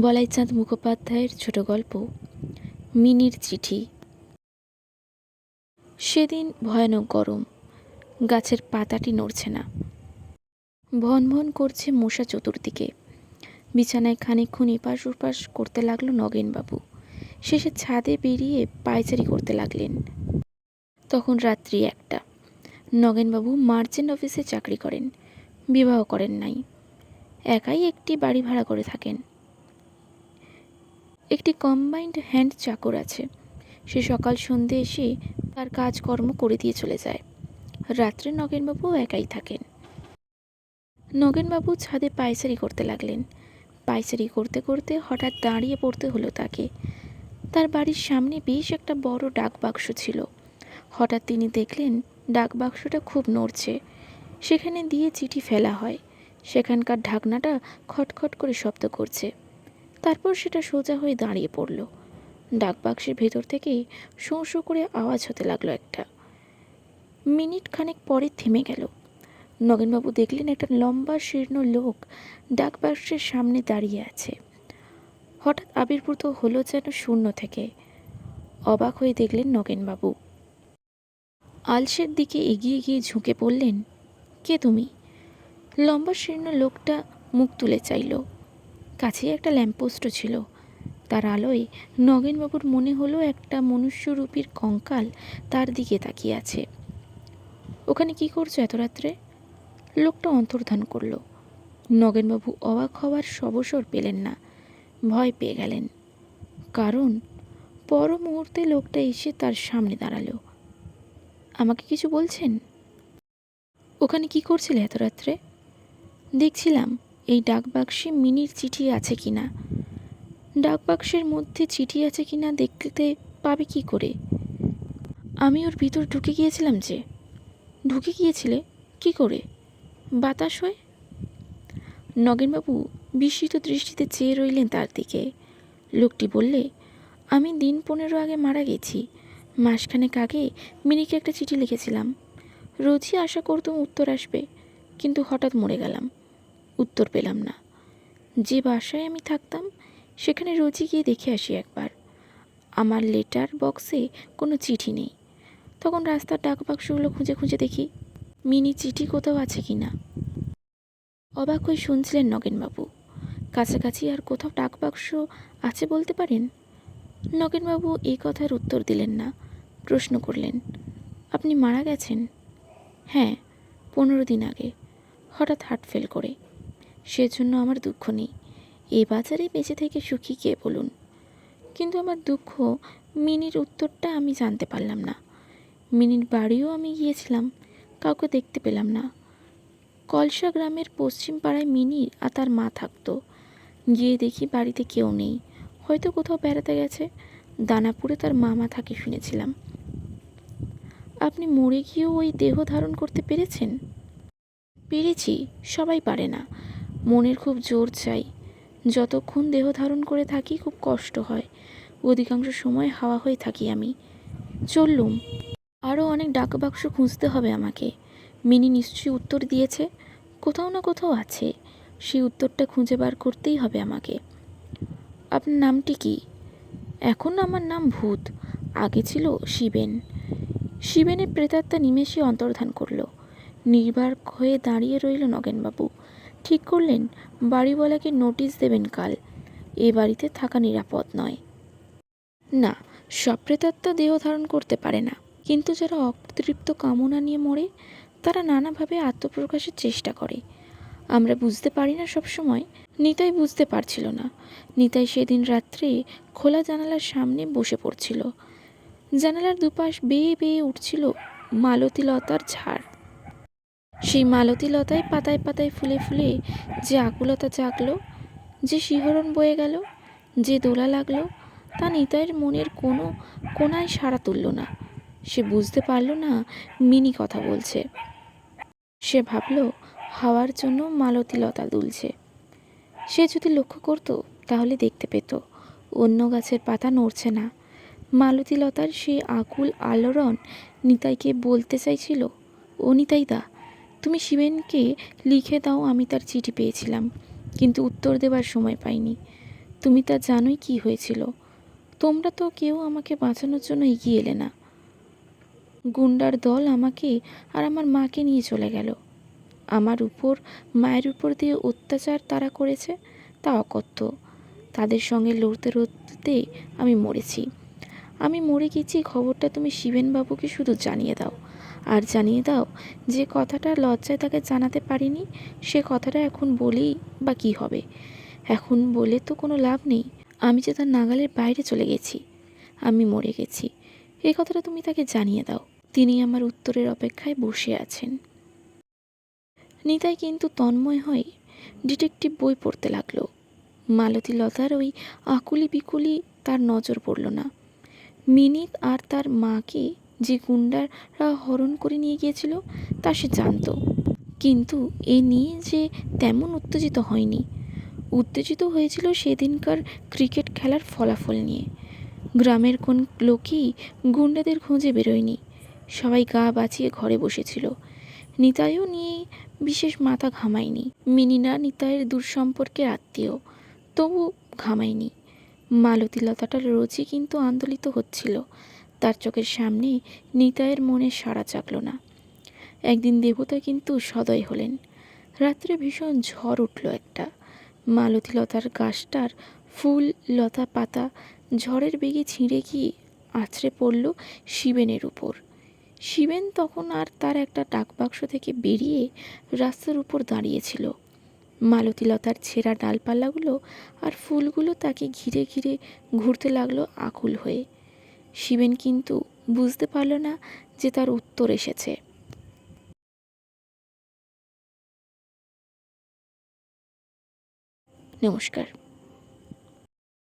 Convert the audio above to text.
বলাইচাঁদ মুখোপাধ্যায়ের ছোট গল্প, মিনির চিঠি। সেদিন ভয়ানক গরম, গাছের পাতাটি নড়ছে না। ভন ভন করছে মশা চতুর্দিকে। বিছানায় খানিকক্ষণ এপাশ ওপাশ করতে লাগল নগেনবাবু। শেষে ছাদে বেরিয়ে পায়চারি করতে লাগলেন। তখন রাত্রি একটা। নগেনবাবু মার্চেন্ট অফিসে চাকরি করেন, বিবাহ করেন নাই। একাই একটি বাড়ি ভাড়া করে থাকেন। একটি কম্বাইন্ড হ্যান্ড চাকর আছে। সে সকাল সন্ধে এসে তার কাজকর্ম করে দিয়ে চলে যায়। রাত্রে নগেনবাবু একাই থাকেন। নগেনবাবু ছাদে পায়চারি করতে লাগলেন। পায়চারি করতে করতে হঠাৎ দাঁড়িয়ে পড়তে হলো তাকে। তার বাড়ির সামনে বেশ একটা বড় ডাক বাক্স ছিল। হঠাৎ তিনি দেখলেন ডাক বাক্সটা খুব নড়ছে। সেখানে দিয়ে চিঠি ফেলা হয়। সেখানকার ঢাকনাটা খটখট করে শব্দ করছে। তারপর সেটা সোজা হয়ে দাঁড়িয়ে পড়ল। ডাকবাক্সের ভেতর থেকে শোঁ শোঁ করে আওয়াজ হতে লাগল একটা। মিনিট খানেক পরে থেমে গেল। নগেনবাবু দেখলেন একটা লম্বা শীর্ণ লোক ডাকবাক্সের সামনে দাঁড়িয়ে আছে। হঠাৎ আবির্ভূত হলো যেন শূন্য থেকে। অবাক হয়ে দেখলেন নগেনবাবু। আলসের দিকে এগিয়ে গিয়ে ঝুঁকে পড়লেন, কে তুমি? লম্বা শীর্ণ লোকটা মুখ তুলে চাইল। কাছে একটা ল্যাম্পপোস্টও ছিল। তার আলোয় নগেনবাবুর মনে হলো একটা মনুষ্যরূপীর কঙ্কাল তার দিকে তাকিয়ে আছে। ওখানে কি করছ এত রাত্রে? লোকটা অন্তর্ধান করল। নগেনবাবু অবাক হওয়ার সবসর পেলেন না, ভয় পেয়ে গেলেন। কারণ পর মুহূর্তে লোকটা এসে তার সামনে দাঁড়াল। আমাকে কিছু বলছেন? ওখানে কি করছিলে এত রাত্রে? দেখছিলাম। এই ডাকবাক্সে মিনির চিঠি আছে কি না? ডাকবাক্সের মধ্যে চিঠি আছে কি না দেখতে পাবে কি করে? আমি ওর ভিতর ঢুকে গিয়েছিলাম যে। ঢুকে গিয়েছিলে? কি করে? বাতাস হয়ে? নগেনবাবু বিস্মিত দৃষ্টিতে চেয়ে রইলেন তার দিকে। লোকটি বললে, আমি দিন পনেরো আগে মারা গেছি। মাসখানেক আগে মিনিকে একটা চিঠি লিখেছিলাম। রোজই আশা করতাম উত্তর আসবে, কিন্তু হঠাৎ মরে গেলাম। উত্তর পেলাম না। যে বাসায় আমি থাকতাম, সেখানে রোজই গিয়ে দেখে আসি একবার। আমার লেটার বক্সে কোনো চিঠি নেই। তখন রাস্তার ডাক বাক্সগুলো খুঁজে খুঁজে দেখি, মিনি চিঠি কোথাও আছে কি না। অবাক হয়ে শুনছিলেন নগেনবাবু। কাছাকাছি আর কোথাও ডাক বাক্স আছে বলতে পারেন? নগেনবাবু এই কথার উত্তর দিলেন না, প্রশ্ন করলেন, আপনি মারা গেছেন? হ্যাঁ পনেরো দিন আগে। হঠাৎ হার্ট ফেল করে। সেজন্য আমার দুঃখ নেই। এ বাজারে বেঁচে থেকে সুখী কে বলুন? কিন্তু আমার দুঃখ, মিনির উত্তরটা আমি জানতে পারলাম না। মিনির বাড়িও আমি গিয়েছিলাম, কাউকে দেখতে পেলাম না। কলসা গ্রামের পশ্চিম পাড়ায় মিনির আর তার মা থাকতো। গিয়ে দেখি বাড়িতে কেউ নেই। হয়তো কোথাও বেড়াতে গেছে। দানাপুরে তার মামা থাকে শুনেছিলাম। আপনি মরে গিয়েও ওই দেহ ধারণ করতে পেরেছেন? পেরেছি, সবাই পারে না। মনের খুব জোর চাই। যতক্ষণ দেহ ধারণ করে থাকি খুব কষ্ট হয়। অধিকাংশ সময় হাওয়া হয়ে থাকি আমি। চললুম। আরও অনেক ডাক বাক্স খুঁজতে হবে আমাকে। মিনি নিশ্চয়ই উত্তর দিয়েছে। কোথাও না কোথাও আছে। সেই উত্তরটা খুঁজে বার করতেই হবে আমাকে। আপনার নামটি কি? এখন আমার নাম ভূত। আগে ছিল শিবেন। শিবেনের প্রেতাত্মা নিমেষে অন্তর্ধান করল। নির্বাক হয়ে দাঁড়িয়ে রইল নগেনবাবু। ঠিক করলেন, বাড়িওয়ালাকে নোটিশ দেবেন কাল। এ বাড়িতে থাকা নিরাপদ নয়। না সব প্রেতাত্মা দেহ ধারণ করতে পারে না। কিন্তু যারা অতৃপ্ত কামনা নিয়ে মরে, তারা নানাভাবে আত্মপ্রকাশের চেষ্টা করে। আমরা বুঝতে পারি না সবসময়, নিতাই বুঝতে পারছিল না। নিতাই সেদিন রাত্রে খোলা জানালার সামনে বসে পড়ছিল। জানালার দুপাশ বেয়ে বেয়ে উঠছিল মালতী লতার ঝাড়। সেই মালতী লতায় পাতায় পাতায় ফুলে ফুলে যে আকুলতা জাগলো, যে শিহরণ বয়ে গেল, যে দোলা লাগল, তা নিতাইয়ের মনের কোনো কোনায় সাড়া তুলল না। সে বুঝতে পারল না মিনি কথা বলছে। সে ভাবল, হাওয়ার জন্য মালতী লতা দুলছে। সে যদি লক্ষ্য করতো, তাহলে দেখতে পেত, অন্য গাছের পাতা নড়ছে না। মালতী লতার সেই আকুল আলোড়ন নিতাইকে বলতে চাইছিল, ও নিতাইদা তুমি শিবেনকে লিখে দাও, আমি তার চিঠি পেয়েছিলাম, কিন্তু উত্তর দেবার সময় পাইনি। তুমি তা জানোই কি হয়েছিল। তোমরা তো কেউ আমাকে বাঁচানোর জন্য এগিয়ে এলে না। গুন্ডার দল আমাকে আর আমার মাকে নিয়ে চলে গেল। আমার উপর, মায়ের উপর দিয়ে অত্যাচার তারা করেছে, তা অকথ্য। তাদের সঙ্গে লড়তে লড়তে আমি মরেছি। আমি মরে গেছি, খবরটা তুমি শিবেনবাবুকে শুধু জানিয়ে দাও। আর জানিয়ে দাও, যে কথাটা লজ্জায় তাকে জানাতে পারিনি, সে কথাটা এখন বলেই বা কী হবে? এখন বলে তো কোনো লাভ নেই। আমি যে তার নাগালের বাইরে চলে গেছি, আমি মরে গেছি। এই কথাটা তুমি তাকে জানিয়ে দাও। তিনি আমার উত্তরের অপেক্ষায় বসে আছেন। নিতাই কিন্তু তন্ময় হয় ডিটেকটিভ বই পড়তে লাগল। মালতী লতার ওই আকুলি বিকুলি তার নজর পড়ল না। মিনিত আর তার মাকে যে গুন্ডারা হরণ করে নিয়ে গিয়েছিল, তা সে জানতো। কিন্তু এ নিয়ে যে তেমন উত্তেজিত হয়নি। উত্তেজিত হয়েছিল সেদিনকার ক্রিকেট খেলার ফলাফল নিয়ে। গ্রামের কোন লোকই গুন্ডাদের খোঁজে বেরোয়নি। সবাই গা বাঁচিয়ে ঘরে বসেছিল। নিতাইও নিয়ে বিশেষ মাথা ঘামায়নি। মিনিনা নিতাইয়ের দূর সম্পর্কের আত্মীয়, তবু ঘামায়নি। মালতীলতাটা রোজই কিন্তু আন্দোলিত হচ্ছিল। তার চোখের সামনে নিতায়ের মনে সাড়া জাগল না। একদিন দেবতা কিন্তু সদয় হলেন। রাত্রে ভীষণ ঝড় উঠল একটা। মালতী লতার গাছটার ফুল, লতা পাতা ঝড়ের বেগে ছিঁড়ে গিয়ে আছড়ে পড়ল শিবেনের উপর। শিবেন তখন আর তার একটা ডাকবাক্স থেকে বেরিয়ে রাস্তার উপর দাঁড়িয়েছিল। মালতীলতার ছেঁড়া ডালপালাগুলো আর ফুলগুলো তাকে ঘিরে ঘিরে ঘুরতে লাগল আকুল হয়ে। শিবেন কিন্তু বুঝতে পারল না যে তার উত্তর এসেছে। নমস্কার।